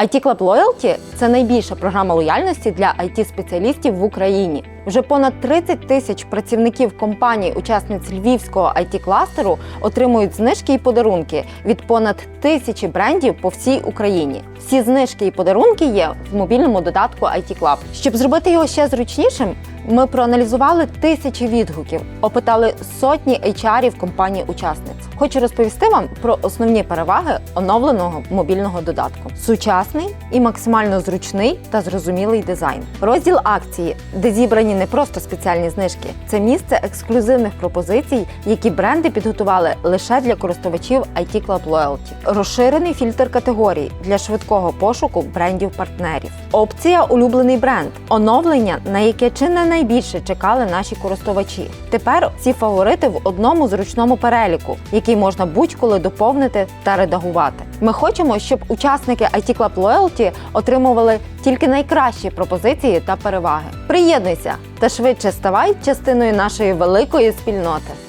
IT Club Loyalty – це найбільша програма лояльності для it спеціалістів в Україні. Вже понад 30 тисяч працівників компаній, учасниць львівського it кластеру отримують знижки і подарунки від понад тисячі брендів по всій Україні. Всі знижки і подарунки є в мобільному додатку IT Club. Щоб зробити його ще зручнішим, ми проаналізували тисячі відгуків, опитали сотні HR-ів компаній-учасниць. Хочу розповісти вам про основні переваги оновленого мобільного додатку: сучасний і максимально зручний та зрозумілий дизайн. Розділ акції, де зібрані не просто спеціальні знижки, це місце ексклюзивних пропозицій, які бренди підготували лише для користувачів IT Club Loyalty. Розширений фільтр категорій для швидкого пошуку брендів-партнерів. Опція улюблений бренд, оновлення, на яке чи не найбільше чекали наші користувачі. Тепер ці фаворити в одному зручному переліку, який можна будь-коли доповнити та редагувати. Ми хочемо, щоб учасники IT Club Loyalty отримували тільки найкращі пропозиції та переваги. Приєднуйся та швидше ставай частиною нашої великої спільноти.